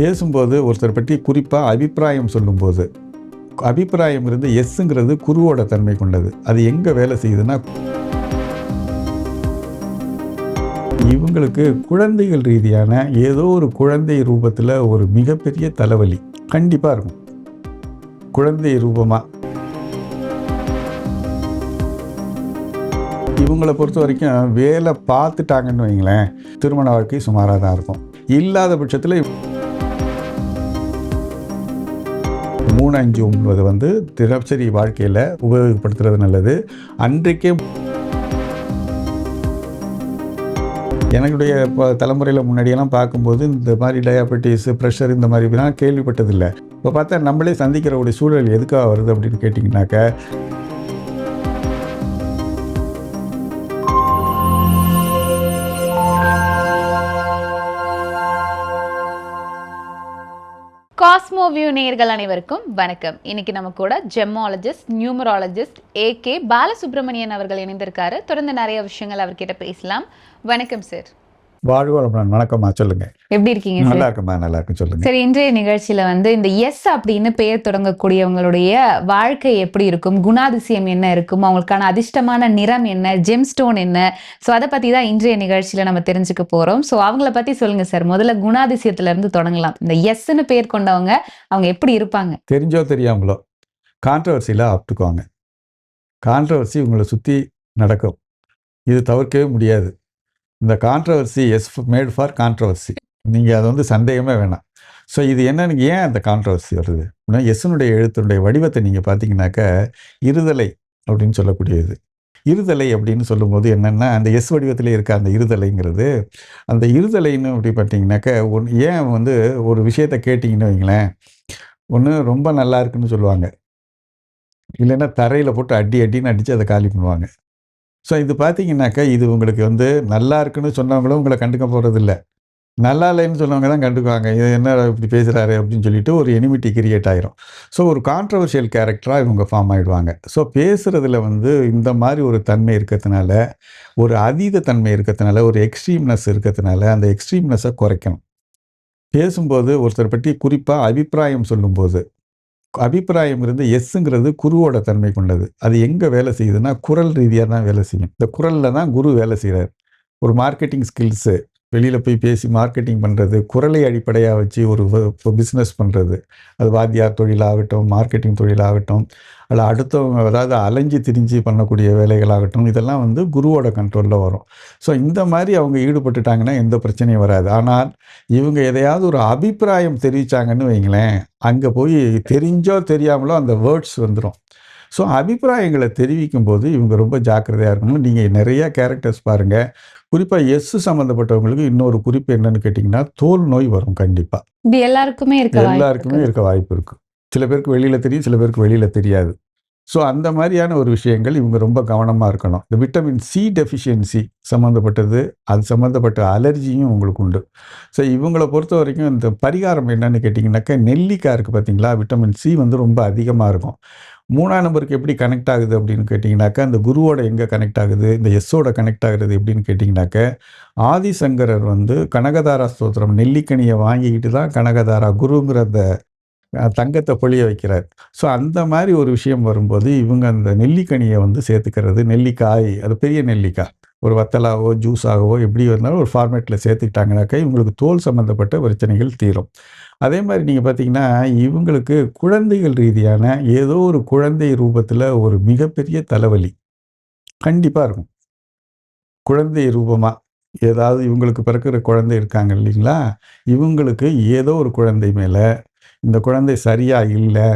பேசும்போது ஒருத்தர் பற்றி குறிப்பாக அபிப்பிராயம் சொல்லும்போது அபிப்பிராயம் இருந்து எஸ்ஸுங்கிறது குருவோட தன்மை கொண்டது. அது எங்கே வேலை செய்யுதுன்னா இவங்களுக்கு குழந்தைகள் ரீதியான ஏதோ ஒரு குழந்தை ரூபத்தில் ஒரு மிகப்பெரிய தலைவலி கண்டிப்பாக இருக்கும். குழந்தை ரூபமாக இவங்களை பொறுத்த வரைக்கும் வேலை பார்த்துட்டாங்கன்னு வைங்களேன் திருமண வாழ்க்கை சுமாராக தான் இருக்கும். இல்லாத பட்சத்தில் மூணு அஞ்சு ஒன்பது வந்து தினசரி வாழ்க்கையில் உபயோகப்படுத்துறது நல்லது. அன்றைக்கே எனக்குடைய இப்போ தலைமுறையில் முன்னாடியெல்லாம் பார்க்கும்போது இந்த மாதிரி டயாபெட்டிஸ் ப்ரெஷர் இந்த மாதிரிலாம் கேள்விப்பட்டதில்லை. இப்போ பார்த்தா நம்மளே சந்திக்கிற ஒரு சூழல் எதுக்காக வருது அப்படின்னு கேட்டிங்கனாக்கா காஸ்மோ வியூ நேயர்கள் அனைவருக்கும் வணக்கம். இன்னைக்கு நம்ம கூட ஜெம்மாலஜிஸ்ட் நியூமராலஜிஸ்ட் ஏகே பாலசுப்ரமணியன் அவர்கள் இணைந்திருக்காரு. தொடர்ந்து நிறைய விஷயங்கள் அவர்கிட்ட பேசலாம். வணக்கம் சார் வாழ்வு வளமுடன். வணக்கம்மா சொல்லுங்க. எப்படி இருக்கீங்க நல்லா இருக்குமா நல்லா இருக்கும் சொல்லுங்க. சரி இன்றைய நிகழ்ச்சியில வந்து இந்த எஸ் அப்படின்னு பெயர் தொடங்கக்கூடியவங்களுடைய வாழ்க்கை எப்படி இருக்கும்? குணாதிசயம் என்ன இருக்கும்? அவங்களுக்கான அதிர்ஷ்டமான நிறம் என்ன? ஜெம் ஸ்டோன் என்ன? ஸோ அதை பத்தி தான் இன்றைய நிகழ்ச்சியில நம்ம தெரிஞ்சுக்க போறோம். ஸோ அவங்கள பத்தி சொல்லுங்க சார். முதல்ல குணாதிசயத்துல இருந்து தொடங்கலாம். இந்த எஸ்ன்னு பெயர் கொண்டவங்க அவங்க எப்படி இருப்பாங்க? தெரிஞ்சோ தெரியாமலோ கான்ட்ரவர்சியில் ஆப்ட்டுக்குவாங்க கான்ட்ரவர்சி உங்களை சுற்றி நடக்கும். இது தவிர்க்கவே முடியாது. இந்த controversy is made for controversy நீங்கள் அதை வந்து சந்தேகமே வேணாம். ஸோ இது என்னன்னு ஏன் அந்த கான்ட்ரவர்சி வருது? அப்படின்னா எஸ்னுடைய எழுத்தினுடைய வடிவத்தை நீங்கள் பார்த்தீங்கன்னாக்க இருதலை அப்படின்னு சொல்லக்கூடியது. இருதலை அப்படின்னு சொல்லும்போது என்னென்னா அந்த எஸ் வடிவத்தில் இருக்க அந்த இருதலைங்கிறது. அந்த இருதலைன்னு அப்படி பார்த்தீங்கன்னாக்க ஒன் ஏன் வந்து ஒரு விஷயத்தை கேட்டிங்கன்னு வைங்களேன். ஒன்று ரொம்ப நல்லா இருக்குன்னு சொல்லுவாங்க. இல்லைன்னா தரையில் போட்டு அடி அடின்னு அடித்து அதை காலி பண்ணுவாங்க. ஸோ இது பார்த்தீங்கன்னாக்கா இது உங்களுக்கு வந்து நல்லா இருக்குன்னு சொன்னவங்களும் உங்களை கண்டுக்க போகிறதில்ல நல்லா இல்லைன்னு சொன்னவங்க தான் கண்டுக்குவாங்க. இது என்ன இப்படி பேசுகிறாரு அப்படின்னு சொல்லிட்டு ஒரு எனிமிட்டி கிரியேட் ஆகிரும் ஸோ ஒரு கான்ட்ரவர்ஷியல் கேரக்டராக இவங்க ஃபார்ம் ஆகிடுவாங்க ஸோ பேசுகிறதுல வந்து இந்த மாதிரி ஒரு தன்மை இருக்கிறதுனால ஒரு அதீத தன்மை இருக்கிறதுனால ஒரு எக்ஸ்ட்ரீம்னஸ் இருக்கிறதுனால அந்த எக்ஸ்ட்ரீம்னஸை குறைக்கணும். பேசும்போது ஒருத்தர் பற்றி குறிப்பாக அபிப்பிராயம் சொல்லும்போது அபிப்பிராயம் இருந்து எஸ்ஸுங்கிறது குருவோட தன்மை கொண்டது. அது எங்கே வேலை செய்யுதுன்னா குரல் ரீதியாக தான் வேலை செய்யும். இந்த குரலில் தான் குரு வேலை செய்கிறார் ஒரு மார்க்கெட்டிங் ஸ்கில்ஸு வெளியில் போய் பேசி மார்க்கெட்டிங் பண்ணுறது குரலை அடிப்படையாக வச்சு ஒரு பிஸ்னஸ் பண்ணுறது அது வாத்தியார் தொழிலாகட்டும் மார்க்கெட்டிங் தொழிலாகட்டும் அல்ல அடுத்தவங்க அதாவது அலைஞ்சு திரிஞ்சு பண்ணக்கூடிய வேலைகளாகட்டும் இதெல்லாம் வந்து குருவோட கண்ட்ரோலில் வரும். ஸோ இந்த மாதிரி அவங்க ஈடுபட்டுட்டாங்கன்னா எந்த பிரச்சனையும் வராது. ஆனால் இவங்க எதையாவது ஒரு அபிப்பிராயம் தெரிவித்தாங்கன்னு வைங்களேன் அங்கே போய் தெரிஞ்சோ தெரியாமலோ அந்த வேர்ட்ஸ் வந்துடும் ஸோ அபிப்பிராயங்களை தெரிவிக்கும் போது இவங்க ரொம்ப ஜாக்கிரதையாக இருக்கணும். நீங்கள் நிறையா கேரக்டர்ஸ் பாருங்கள் குறிப்பாக எஸ் சம்மந்தப்பட்டவங்களுக்கு இன்னொரு குறிப்பு என்னன்னு கேட்டிங்கன்னா தோல் நோய் வரும் கண்டிப்பாக இது எல்லாருக்குமே எல்லாருக்குமே இருக்கு. வாய்ப்பு இருக்கு. சில பேருக்கு வெளியில் தெரியும் சில பேருக்கு வெளியில் தெரியாது. ஸோ அந்த மாதிரியான ஒரு விஷயங்கள் இவங்க ரொம்ப கவனமாக இருக்கணும். இந்த விட்டமின் சி டெஃபிஷியன்சி சம்மந்தப்பட்டது அது சம்மந்தப்பட்ட அலர்ஜியும் உங்களுக்கு உண்டு. ஸோ இவங்களை பொறுத்த வரைக்கும் இந்த பரிகாரம் என்னன்னு கேட்டிங்கனாக்கா நெல்லிக்காய் இருக்குது பார்த்தீங்களா விட்டமின் சி வந்து ரொம்ப அதிகமாக இருக்கும். மூணாம் நம்பருக்கு எப்படி கனெக்ட் ஆகுது அப்படின்னு கேட்டிங்கனாக்கா இந்த குருவோட எங்கே கனெக்ட் ஆகுது இந்த எஸ்ஸோட கனெக்ட் ஆகுறது எப்படின்னு கேட்டிங்கனாக்க ஆதிசங்கரர் வந்து கனகதாரா ஸ்தோத்திரம் நெல்லிக்கனியை வாங்கிக்கிட்டு தான் கனகதாரா குருங்கிற அந்த தங்கத்தை பொழிய வைக்கிறார். ஸோ அந்த மாதிரி ஒரு விஷயம் வரும்போது இவங்க அந்த நெல்லிக்கனியை வந்து சேர்த்துக்கிறது நெல்லிக்காய் அது பெரிய நெல்லிக்காய். ஒரு வத்தலாவோ ஜூஸாகவோ எப்படி இருந்தாலும் ஒரு ஃபார்மேட்டில் சேர்த்துக்கிட்டாங்கனாக்கா இவங்களுக்கு தோல் சம்மந்தப்பட்ட பிரச்சனைகள் தீரும். அதே மாதிரி நீங்கள் பார்த்தீங்கன்னா இவங்களுக்கு குழந்தைகள் ரீதியான ஏதோ ஒரு குழந்தை ரூபத்தில் ஒரு மிகப்பெரிய தலைவலி கண்டிப்பாக இருக்கும். குழந்தை ரூபமாக ஏதாவது இவங்களுக்கு பிறக்கிற குழந்தை இருக்காங்க இல்லைங்களா? இவங்களுக்கு ஏதோ ஒரு குழந்தை மேலே இந்த குழந்தை சரியாக இல்லை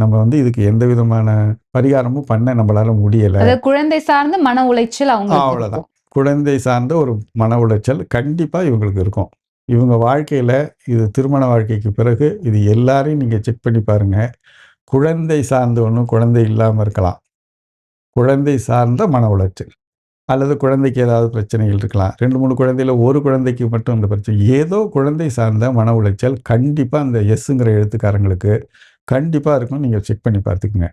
நம்ம வந்து இதுக்கு எந்த விதமான பரிகாரமும் பண்ண நம்மளால முடியலை. குழந்தை சார்ந்த மன உளைச்சல் அவங்க அவ்வளோதான் குழந்தை சார்ந்த ஒரு மன உளைச்சல் கண்டிப்பாக இவங்களுக்கு இருக்கும். இவங்க வாழ்க்கையில் இது திருமண வாழ்க்கைக்கு பிறகு இது எல்லாரையும் நீங்கள் செக் பண்ணி பாருங்கள் குழந்தை சார்ந்த ஒன்றும் குழந்தை இல்லாமல் இருக்கலாம். குழந்தை சார்ந்த மன உளைச்சல். அல்லது குழந்தைக்கு ஏதாவது பிரச்சனைகள் இருக்கலாம். ரெண்டு மூணு குழந்தையில் ஒரு குழந்தைக்கு மட்டும் இந்த பிரச்சனை. ஏதோ குழந்தை சார்ந்த மன உளைச்சல் கண்டிப்பாக அந்த எஸ்ஸுங்கிற எழுத்துக்காரங்களுக்கு கண்டிப்பாக இருக்கும் நீங்கள் செக் பண்ணி பார்த்துக்குங்க.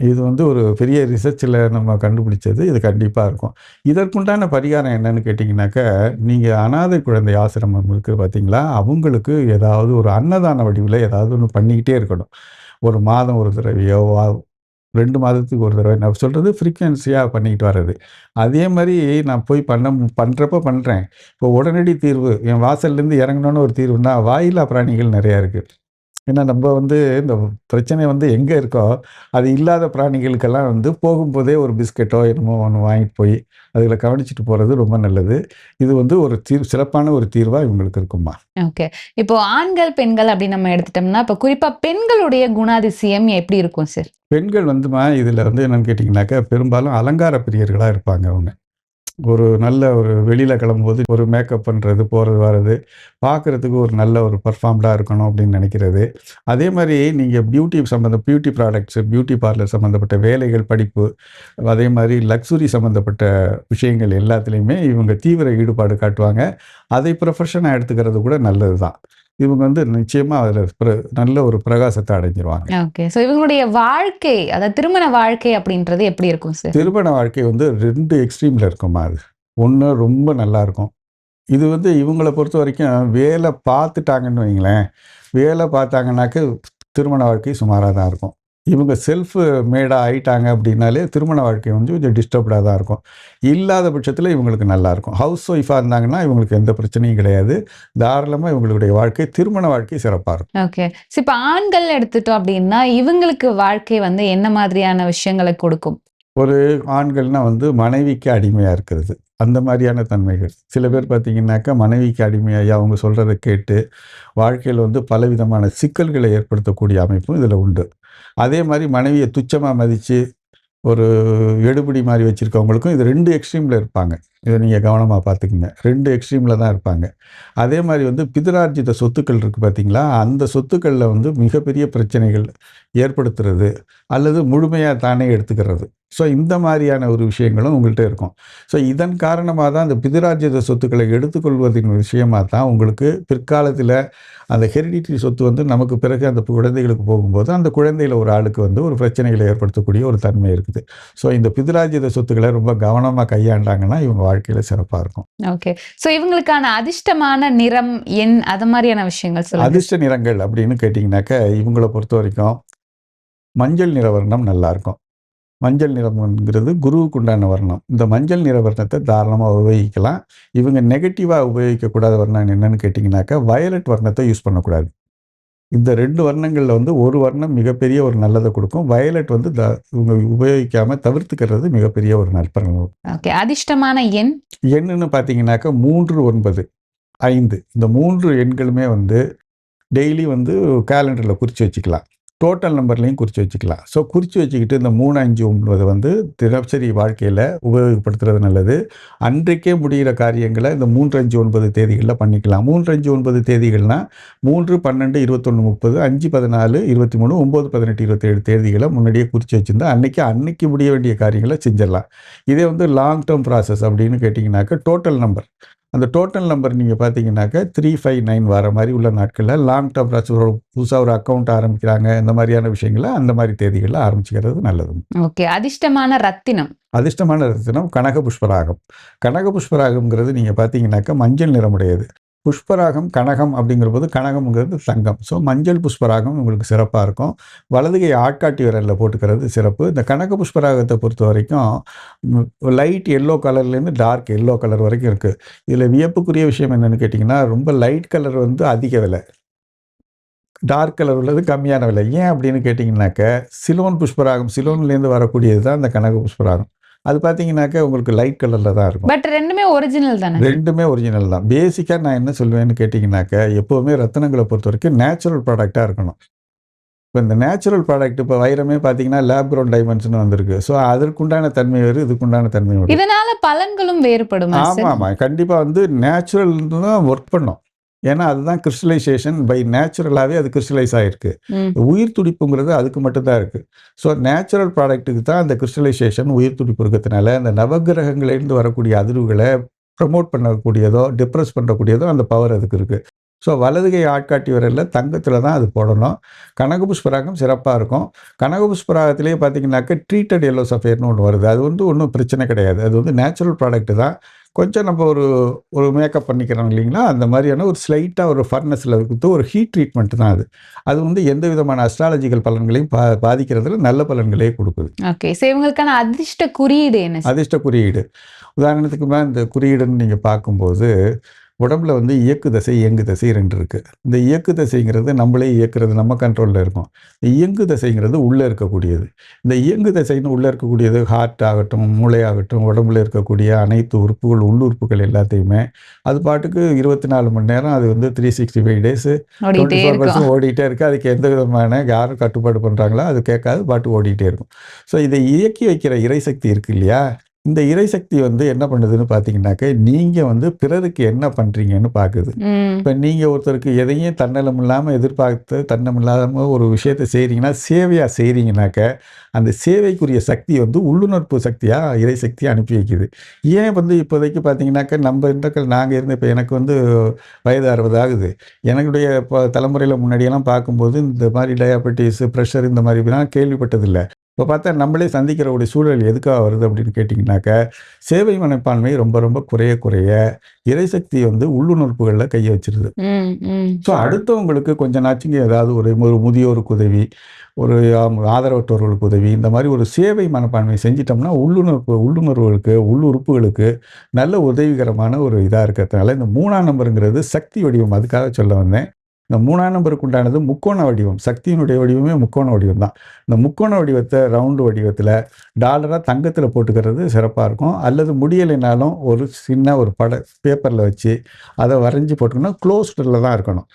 இது வந்து ஒரு பெரிய ரிசர்ச்சில் நம்ம கண்டுபிடிச்சது இது கண்டிப்பாக இருக்கும். இதற்குண்டான பரிகாரம் என்னன்னு கேட்டிங்கனாக்கா நீங்கள் அனாதை குழந்தை ஆசிரமம் இருக்குது பார்த்தீங்களா அவங்களுக்கு ஏதாவது ஒரு அன்னதான வடிவில் ஏதாவது ஒன்று பண்ணிக்கிட்டே இருக்கணும். ஒரு மாதம் ஒரு தடவையோ ரெண்டு மாதத்துக்கு ஒரு தடவை நான் சொல்கிறது ஃப்ரீக்வன்சியாக பண்ணிக்கிட்டு வர்றது. அதே மாதிரி நான் போய் பண்ண பண்ணுறப்ப பண்ணுறேன் இப்போ உடனடி தீர்வு என் வாசல்லேருந்து இறங்கணுன்னு ஒரு தீர்வுனா வாயிலா பிராணிகள் நிறையா இருக்குது ஏன்னா நம்ம வந்து இந்த பிரச்சனை வந்து எங்கே இருக்கோ அது இல்லாத பிராணிகளுக்கெல்லாம் வந்து போகும்போதே ஒரு பிஸ்கெட்டோ என்னமோ ஒன்று வாங்கிட்டு போய் அதில் கவனிச்சிட்டு போகிறது ரொம்ப நல்லது. இது வந்து ஒரு தீர் சிறப்பான ஒரு தீர்வாக இவங்களுக்கு இருக்குமா ஓகே. இப்போ ஆண்கள் பெண்கள் அப்படின்னு நம்ம எடுத்துட்டோம்னா இப்போ குறிப்பா பெண்களுடைய குணாதிசயம் எப்படி இருக்கும் சார்? பெண்கள் வந்துமா இதில் வந்து என்னென்னு கேட்டிங்கனாக்கா பெரும்பாலும் அலங்கார பிரியர்களாக இருப்பாங்க அவங்க. ஒரு நல்ல ஒரு வெளியில் கிளம்பும்போது ஒரு மேக்கப் பண்ணுறது போகிறது வர்றது பார்க்குறதுக்கு ஒரு நல்ல ஒரு பர்ஃபார்ம்டாக இருக்கணும் அப்படின்னு நினைக்கிறது. அதே மாதிரி நீங்கள் பியூட்டி சம்மந்த பியூட்டி ப்ராடக்ட்ஸு பியூட்டி பார்லர் சம்மந்தப்பட்ட வேலைகள் படிப்பு அதே மாதிரி லக்ஸுரி சம்மந்தப்பட்ட விஷயங்கள் எல்லாத்துலேயுமே இவங்க தீவிர ஈடுபாடு காட்டுவாங்க. அதை ப்ரொஃபஷனாக எடுத்துக்கிறது கூட நல்லது தான் இவங்க வந்து நிச்சயமாக அதில் நல்ல ஒரு பிரகாசத்தை அடைஞ்சிருவாங்க. ஓகே ஸோ இவங்களுடைய வாழ்க்கை அதாவது திருமண வாழ்க்கை அப்படின்றது எப்படி இருக்கும் சார் திருமண வாழ்க்கை வந்து ரெண்டு எக்ஸ்ட்ரீமில் இருக்குமா அது. ஒன்று ரொம்ப நல்லா இருக்கும். இது வந்து இவங்கள பொறுத்த வரைக்கும் வேலை பார்த்துட்டாங்கன்னு வைங்களேன். வேலை பார்த்தாங்கன்னாக்க திருமண வாழ்க்கை சுமாராக தான் இருக்கும். இவங்க செல்ஃப் மேடாக ஆயிட்டாங்க அப்படின்னாலே திருமண வாழ்க்கை வந்து கொஞ்சம் டிஸ்டர்ப்டாக தான் இருக்கும். இல்லாத பட்சத்தில் இவங்களுக்கு நல்லா இருக்கும். ஹவுஸ் ஒய்ஃபாக இருந்தாங்கன்னா இவங்களுக்கு எந்த பிரச்சனையும் கிடையாது. தாராளமாக இவங்களுடைய வாழ்க்கை திருமண வாழ்க்கை சிறப்பாக இருக்கும். ஓகே ஸோ இப்போ ஆண்கள் எடுத்துட்டோம் அப்படின்னா இவங்களுக்கு வாழ்க்கை வந்து என்ன மாதிரியான விஷயங்களை கொடுக்கும்? ஒரு ஆண்கள்னா வந்து மனைவிக்கு அடிமையாக இருக்கிறது. அந்த மாதிரியான தன்மைகள். சில பேர் பார்த்தீங்கன்னாக்கா மனைவிக்கு அடிமையாகி அவங்க சொல்கிறத கேட்டு வாழ்க்கையில் வந்து பலவிதமான சிக்கல்களை ஏற்படுத்தக்கூடிய அமைப்பும் இதில் உண்டு. அதே மாதிரி மனைவியை துச்சமாக மதித்து ஒரு எடுபிடி மாதிரி வச்சுருக்கவங்களுக்கும் இது ரெண்டு எக்ஸ்ட்ரீமில் இருப்பாங்க. இதை நீங்கள் கவனமாக பார்த்துக்குங்க. ரெண்டு எக்ஸ்ட்ரீமில் தான் இருப்பாங்க. அதே மாதிரி வந்து பிதரார்ஜித சொத்துக்கள் இருக்குது பார்த்தீங்களா அந்த சொத்துக்களில் வந்து மிகப்பெரிய பிரச்சனைகள் ஏற்படுத்துறது அல்லது முழுமையாக தானே எடுத்துக்கிறது. ஸோ இந்த மாதிரியான ஒரு விஷயங்களும் உங்கள்கிட்ட இருக்கும். ஸோ இதன் காரணமாக தான் அந்த பிதராஜ்யத சொத்துக்களை எடுத்துக்கொள்வதின் விஷயமாக தான் உங்களுக்கு பிற்காலத்தில் அந்த ஹெரிடிட்டி சொத்து வந்து நமக்கு பிறகு அந்த குழந்தைகளுக்கு போகும்போது அந்த குழந்தையில் ஒரு ஆளுக்கு வந்து ஒரு பிரச்சனைகளை ஏற்படுத்தக்கூடிய ஒரு தன்மை இருக்குது. ஸோ இந்த பிதராஜ்யத சொத்துக்களை ரொம்ப கவனமாக கையாண்டாங்கன்னா இவங்க வாழ்க்கையில் சிறப்பாக இருக்கும். ஓகே ஸோ இவங்களுக்கான அதிர்ஷ்டமான நிறம் எண் அது மாதிரியான விஷயங்கள் அதிர்ஷ்ட நிறங்கள் அப்படின்னு கேட்டிங்கனாக்கா இவங்களை பொறுத்த வரைக்கும் மஞ்சள் நிற வர்ணம் நல்லா இருக்கும். மஞ்சள் நிறம்ங்கிறது குருவுக்கு உண்டான வர்ணம். இந்த மஞ்சள் நிற வர்ணத்தை தாராளமாக உபயோகிக்கலாம். இவங்க நெகட்டிவாக உபயோகிக்கக்கூடாத வர்ணம் என்னன்னு கேட்டிங்கனாக்கா வயலட் வர்ணத்தை யூஸ் பண்ணக்கூடாது. இந்த ரெண்டு வர்ணங்களில் வந்து ஒரு வர்ணம் மிகப்பெரிய ஒரு நல்லதை கொடுக்கும். வயலட் வந்து த இவங்க உபயோகிக்காமல் தவிர்த்துக்கிறது மிகப்பெரிய ஒரு நற்பலன். ஓகே அதிர்ஷ்டமான எண்? எண்ணுன்னு பார்த்தீங்கன்னாக்கா மூன்று ஒன்பது ஐந்து. இந்த மூன்று எண்களுமே வந்து டெய்லி வந்து கேலண்டரில் குறித்து வச்சுக்கலாம். டோட்டல் நம்பர்லையும் குறித்து வச்சுக்கலாம். ஸோ குறித்து வச்சுக்கிட்டு இந்த மூணு அஞ்சு ஒன்பது வந்து தினசரி வாழ்க்கையில் உபயோகப்படுத்துறது நல்லது. அன்றைக்கே முடிகிற காரியங்களை இந்த மூன்று அஞ்சு ஒன்பது தேதிகளில் பண்ணிக்கலாம். மூன்று அஞ்சு ஒன்பது தேதிகள்னால் மூன்று பன்னெண்டு இருபத்தொன்று முப்பது அஞ்சு பதினாலு இருபத்தி மூணு ஒம்பது பதினெட்டு இருபத்தேழு தேதிகளை முன்னாடியே குறித்து வச்சுருந்தா அன்றைக்கி அன்னைக்கு முடிய வேண்டிய காரியங்களை செஞ்சிடலாம். இதே வந்து லாங் டேர்ம் ப்ராசஸ் அப்படின்னு கேட்டிங்கனாக்கா டோட்டல் நம்பர் அந்த டோட்டல் நம்பர் நீங்கள் பார்த்தீங்கன்னாக்கா த்ரீ ஃபைவ் நைன் வர மாதிரி உள்ள நாட்களில் லாங் டேர்ம் ப்ராசஸ் ஒரு புதுசாக ஒரு அக்கௌண்ட் ஆரம்பிக்கிறாங்க இந்த மாதிரியான விஷயங்களை அந்த மாதிரி தேதிகளில் ஆரம்பிச்சுக்கிறது நல்லது ஓகே அதிர்ஷ்டமான ரத்தினம். அதிர்ஷ்டமான ரத்தினம் கனக புஷ்பராகம் கனக புஷ்பராகம்ங்கிறது நீங்கள் பார்த்தீங்கன்னாக்கா மஞ்சள் நிறமுடையது. புஷ்பராகம் கனகம் அப்படிங்கிற போது கனகம்ங்கிறது தங்கம். ஸோ மஞ்சள் புஷ்பராகம் உங்களுக்கு சிறப்பாக இருக்கும். வலதுகை ஆட்காட்டி விரலில் போட்டுக்கிறது சிறப்பு. இந்த கனக புஷ்பராகத்தை பொறுத்த வரைக்கும் லைட் எல்லோ கலர்லேருந்து டார்க் எல்லோ கலர் வரைக்கும் இருக்குது இதில் வியப்புக்குரிய விஷயம் என்னென்னு கேட்டிங்கன்னா ரொம்ப லைட் கலர் வந்து அதிக விலை. டார்க் கலர் உள்ளது கம்மியான விலை. ஏன் அப்படின்னு கேட்டிங்கனாக்க சிலோன் புஷ்பராகம் சிலோன்லேருந்து வரக்கூடியது தான் இந்த கனக புஷ்பராகம். அது பார்த்தீங்கன்னாக்கா உங்களுக்கு லைட் கலரில் தான் இருக்கும். பட் ரெண்டுமே ஒரிஜினல் தானே? ரெண்டுமே ஒரிஜினல் தான். பேசிக்காக நான் என்ன சொல்லுவேன்னு கேட்டிங்கனாக்கா எப்போவுமே ரத்தனங்களை பொறுத்த வரைக்கும் நேச்சுரல் ப்ராடக்டாக இருக்கணும். இப்போ இந்த நேச்சுரல் ப்ராடக்ட் இப்போ வைரமே பார்த்தீங்கன்னா லேப் க்ரௌண்ட் டைமண்ட்ஸ்னு வந்திருக்கு. ஸோ அதற்குண்டான தன்மை வேறு இதுக்குண்டான தன்மை வேறு இதனால பலன்களும் வேறுபடுமா ஆமாம் ஆமாம் கண்டிப்பாக வந்து நேச்சுரல் தான் ஒர்க் பண்ணும். ஏன்னா அதுதான் கிறிஸ்டலைசேஷன் பை நேச்சுரலாகவே அது கிறிஸ்டலைஸ் ஆகிருக்கு. உயிர் துடிப்புங்கிறது அதுக்கு மட்டும்தான் இருக்குது ஸோ நேச்சுரல் ப்ராடக்ட்டுக்கு தான் அந்த கிறிஸ்டலைசேஷன் உயிர் துடிப்பு இருக்கிறதுனால அந்த நவகிரகங்களிலிருந்து வரக்கூடிய அதிர்வுகளை ப்ரமோட் பண்ணக்கூடியதோ டிப்ரெஸ் பண்ணக்கூடியதோ அந்த பவர் அதுக்கு இருக்குது ஸோ வலதுகை ஆட்காட்டி விரலில் தங்கத்தில் தான் அது போடணும். கனக புஷ்பராகம் சிறப்பாக இருக்கும். கனக புஷ்பராகத்திலே பார்த்தீங்கன்னாக்க ட்ரீட்டட் எல்லோ சஃபேர்னு ஒன்று வருது. அது வந்து ஒன்றும் பிரச்சனை கிடையாது. அது வந்து நேச்சுரல் ப்ராடக்ட் தான். கொஞ்சம் நம்ம ஒரு ஒரு மேக்கப் பண்ணிக்கிறோம் இல்லைங்களா? அந்த மாதிரியான ஒரு ஸ்லைட்டாக ஒரு ஃபர்னஸில் கொடுத்து ஒரு ஹீட் ட்ரீட்மெண்ட் தான் அது. அது வந்து எந்த விதமான அஸ்ட்ராலஜிக்கல் பலன்களையும் பா பாதிக்கிறதுல நல்ல பலன்களே கொடுக்குது. ஓகே ஸோ இவங்களுக்கான அதிர்ஷ்ட குறியீடு என்ன அதிர்ஷ்ட குறியீடு. உதாரணத்துக்கு இந்த குறியீடுன்னு நீங்கள் பார்க்கும்போது உடம்புல வந்து இயக்கு தசை இயங்கு தசை ரெண்டு இருக்குது இந்த இயக்கு தசைங்கிறது நம்மளே இயக்குறது நம்ம கண்ட்ரோலில் இருக்கும். இந்த இயங்கு தசைங்கிறது உள்ளே இருக்கக்கூடியது. இந்த இயங்கு தசைன்னு உள்ளே இருக்கக்கூடியது ஹார்ட் ஆகட்டும் மூளையாகட்டும் உடம்புல இருக்கக்கூடிய அனைத்து உறுப்புகள் உள்ளுறுப்புகள் எல்லாத்தையுமே அது பாட்டுக்கு இருபத்தி நாலு மணி நேரம் அது வந்து three sixty five days twenty four இருக்கும். பர்சன்ட் ஓடிட்டே இருக்குது அதுக்கு எந்த விதமான யாரும் கட்டுப்பாடு பண்ணுறாங்களோ அது கேட்காது பாட்டு ஓடிட்டே இருக்கும். ஸோ இதை இயக்கி வைக்கிற இறைசக்தி இருக்கு இல்லையா? இந்த இறைசக்தி வந்து என்ன பண்ணுதுன்னு பார்த்தீங்கன்னாக்க நீங்கள் வந்து பிறருக்கு என்ன பண்ணுறீங்கன்னு பார்க்குது இப்போ நீங்கள் ஒருத்தருக்கு எதையும் தன்னலம் இல்லாமல் எதிர்பார்த்து தன்னம் இல்லாமல் ஒரு விஷயத்தை செய்கிறீங்கன்னா சேவையாக செய்கிறீங்கனாக்க அந்த சேவைக்குரிய சக்தி வந்து உள்ளுணர்வு சக்தியாக இறைசக்தியை அனுப்பி வைக்குது. ஏன் வந்து இப்போதைக்கு பார்த்தீங்கன்னாக்க நம்ம இந்த நாங்கள் இருந்த இப்போ எனக்கு வந்து வயது அறுபது ஆகுது. எனக்குடைய இப்போ தலைமுறையில் முன்னாடியெல்லாம் பார்க்கும்போது இந்த மாதிரி டயாபெட்டிஸ் ப்ரெஷர் இந்த மாதிரிலாம் கேள்விப்பட்டதில்லை. இப்போ பார்த்தா நம்மளே சந்திக்கிற ஒரு சூழல் எதுக்காக வருது அப்படின்னு கேட்டிங்கனாக்க சேவை மனப்பான்மை ரொம்ப ரொம்ப குறைய குறைய இறைசக்தி வந்து உள்ளுணர்வுகளில் கையை வச்சிருது. ஸோ அடுத்தவங்களுக்கு கொஞ்ச நாச்சுங்க ஏதாவது ஒரு ஒரு முதியோருக்கு உதவி ஒரு ஆம், ஆதரவற்றோர்களுக்கு உதவி இந்த மாதிரி ஒரு சேவை மனப்பான்மை செஞ்சிட்டோம்னா உள்ளுணர்வு உள்ளுணர்வுகளுக்கு உள்ளுறுப்புகளுக்கு நல்ல உதவிகரமான ஒரு இதாக இருக்கிறதுனால இந்த மூணாம் நம்பருங்கிறது சக்தி வடிவம். அதுக்காக சொல்ல வந்தேன். இந்த மூணாம் நம்பருக்கு உண்டானது முக்கோண வடிவம். சக்தியினுடைய வடிவமே முக்கோண வடிவம் தான் இந்த முக்கோண வடிவத்தை ரவுண்டு வடிவத்தில் டாலராக தங்கத்தில் போட்டுக்கிறது சிறப்பாக இருக்கும். அல்லது முடியலைனாலும் ஒரு சின்ன ஒரு பட பேப்பரில் வச்சு அதை வரைஞ்சி போட்டோம்னா க்ளோஸ்டில் தான் இருக்கணும்.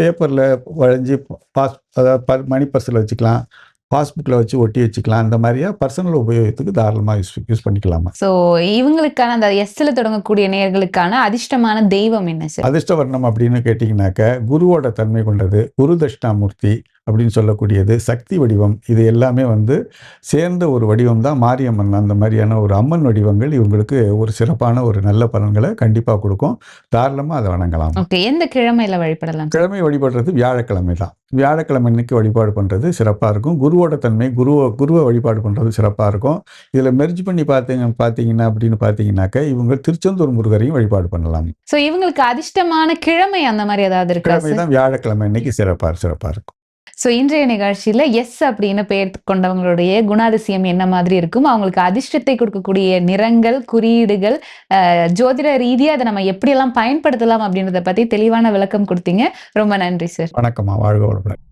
பேப்பரில் வரைஞ்சி பாஸ் அதாவது ப மணி பர்ஸில் வச்சுக்கலாம். பாஸ்புக்கில் வச்சு ஒட்டி வச்சுக்கலாம். இந்த மாதிரியா பர்சனல் உபயோகத்துக்கு தாராளமாக யூஸ் யூஸ் பண்ணிக்கலாமா? ஸோ இவங்களுக்கான அந்த எஸ்ல தொடங்கக்கூடிய நேயர்களுக்கான அதிர்ஷ்டமான தெய்வம் என்ன சார் அதிர்ஷ்ட வர்ணம் அப்படின்னு கேட்டிங்கனாக்க குருவோட தன்மை கொண்டது குரு தட்சிணாமூர்த்தி அப்படின்னு சொல்லக்கூடியது சக்தி வடிவம். இது எல்லாமே வந்து சேர்ந்த ஒரு வடிவம் தான் மாரியம்மன். அந்த மாதிரியான ஒரு அம்மன் வடிவங்கள் இவங்களுக்கு ஒரு சிறப்பான ஒரு நல்ல பலன்களை கண்டிப்பாக கொடுக்கும். தாராளமாக அதை வணங்கலாம். எந்த கிழமையில வழிபடலாம்? கிழமை வழிபடுறது வியாழக்கிழமை தான். வியாழக்கிழமை அன்னைக்கு வழிபாடு பண்ணுறது சிறப்பாக இருக்கும். குருவோட தன்மை குருவை குருவை வழிபாடு பண்ணுறது சிறப்பாக இருக்கும். இதில் மெர்ஜ் பண்ணி பார்த்தீங்க பார்த்தீங்கன்னா அப்படின்னு பார்த்தீங்கன்னாக்க இவங்க திருச்செந்தூர் முருகரையும் வழிபாடு பண்ணலாம். ஸோ இவங்களுக்கு அதிர்ஷ்டமான கிழமை அந்த மாதிரி ஏதாவது இருக்கா கிழமை தான் வியாழக்கிழமை அன்னைக்கு சிறப்பாக சிறப்பாக இருக்கும். ஸோ இன்றைய நிகழ்ச்சியில எஸ் அப்படின்னு பெயர் கொண்டவங்களுடைய குணாதிசயம் என்ன மாதிரி இருக்கும்? அவங்களுக்கு அதிர்ஷ்டத்தை கொடுக்கக்கூடிய நிறங்கள் குறியீடுகள் ஜோதிட ரீதியா அதை நம்ம எப்படியெல்லாம் பயன்படுத்தலாம் அப்படின்றத பத்தி தெளிவான விளக்கம் கொடுத்தீங்க. ரொம்ப நன்றி சார் வணக்கம்மா வாழ்க வளமுடன்.